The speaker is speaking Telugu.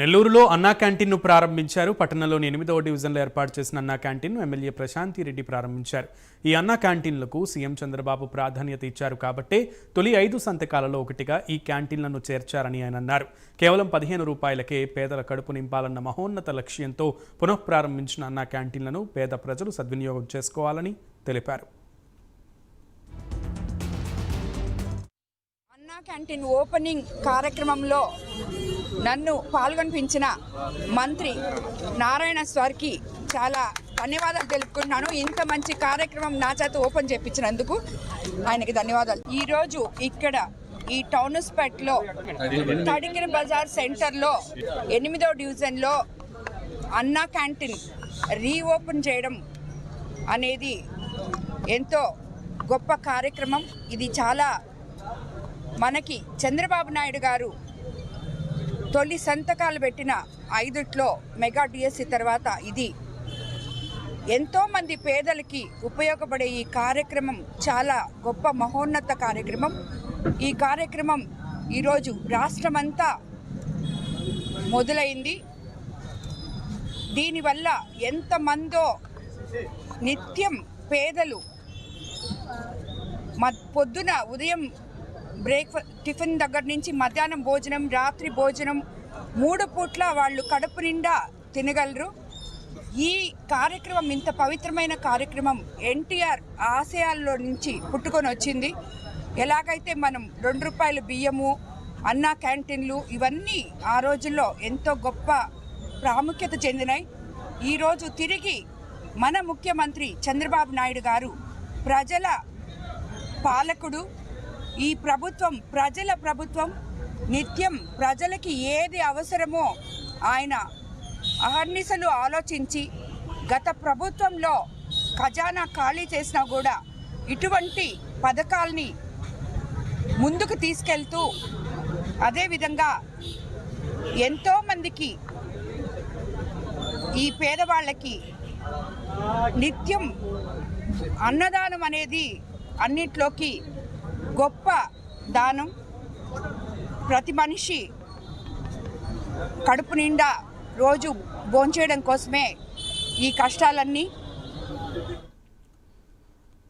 నెల్లూరులో అన్నా క్యాంటీన్ను ప్రారంభించారు. పట్టణంలోని ఎనిమిదవ డివిజన్లో ఏర్పాటు చేసిన అన్నా క్యాంటీన్ను ఎమ్మెల్యే ప్రశాంతి రెడ్డి ప్రారంభించారు. ఈ అన్నా క్యాంటీన్లకు సీఎం చంద్రబాబు ప్రాధాన్యత ఇచ్చారు కాబట్టే తొలి ఐదు సంతకాలలో ఒకటిగా ఈ క్యాంటీన్లను చేర్చారని ఆయన అన్నారు. కేవలం పదిహేను రూపాయలకే పేదల కడుపు నింపాలన్న మహోన్నత లక్ష్యంతో పునఃప్రారంభించిన అన్నా క్యాంటీన్లను పేద ప్రజలు సద్వినియోగం చేసుకోవాలని తెలిపారు. అన్నా క్యాంటీన్ ఓపెనింగ్ కార్యక్రమంలో నన్ను పాల్గొనిపించిన మంత్రి నారాయణ స్వార్కి చాలా ధన్యవాదాలు తెలుపుకుంటున్నాను ఇంత మంచి కార్యక్రమం నా చేత ఓపెన్ చేయించినందుకు ఆయనకి ధన్యవాదాలు. ఈరోజు ఇక్కడ ఈ టౌన్స్పేట్లో తడిగిన బజార్ సెంటర్లో ఎనిమిదో డివిజన్లో అన్నా క్యాంటీన్ రీఓపెన్ చేయడం అనేది ఎంతో గొప్ప కార్యక్రమం. ఇది చాలా మనకి చంద్రబాబు నాయుడు గారు తొలి సంతకాలు పెట్టిన ఐదుట్లో మెగా డిఎస్సి తర్వాత ఇది. ఎంతోమంది పేదలకి ఉపయోగపడే ఈ కార్యక్రమం చాలా గొప్ప మహోన్నత కార్యక్రమం. ఈ కార్యక్రమం ఈరోజు రాష్ట్రమంతా మొదలైంది. దీనివల్ల ఎంతమందో నిత్యం పేదలు మ పొద్దున ఉదయం బ్రేక్ టిఫిన్ దగ్గర నుంచి మధ్యాహ్నం భోజనం రాత్రి భోజనం మూడు పూట్ల వాళ్ళు కడుపు నిండా తినగలరు. ఈ కార్యక్రమం ఇంత పవిత్రమైన కార్యక్రమం ఎన్టీఆర్ ఆశయాల్లో నుంచి పుట్టుకొని వచ్చింది. ఎలాగైతే మనం రెండు రూపాయల బియ్యము అన్నా క్యాంటీన్లు ఇవన్నీ ఆ రోజుల్లో ఎంతో గొప్ప ప్రాముఖ్యత చెందినాయి. ఈరోజు తిరిగి మన ముఖ్యమంత్రి చంద్రబాబు నాయుడు గారు ప్రజల పాలకుడు ఈ ప్రభుత్వం ప్రజల ప్రభుత్వం నిత్యం ప్రజలకి ఏది అవసరమో ఆయన అహర్నిశలు ఆలోచించి గత ప్రభుత్వంలో ఖజానా ఖాళీ చేసినా కూడా ఇటువంటి పథకాల్ని ముందుకు తీసుకెళ్తూ అదేవిధంగా ఎంతోమందికి ఈ పేదవాళ్ళకి నిత్యం అన్నదానం అనేది అన్నిట్లోకి గొప్ప దానం ప్రతి మనిషి కడుపు నిండా రోజు భోంచేయడం కోసమే ఈ కష్టాలన్నీ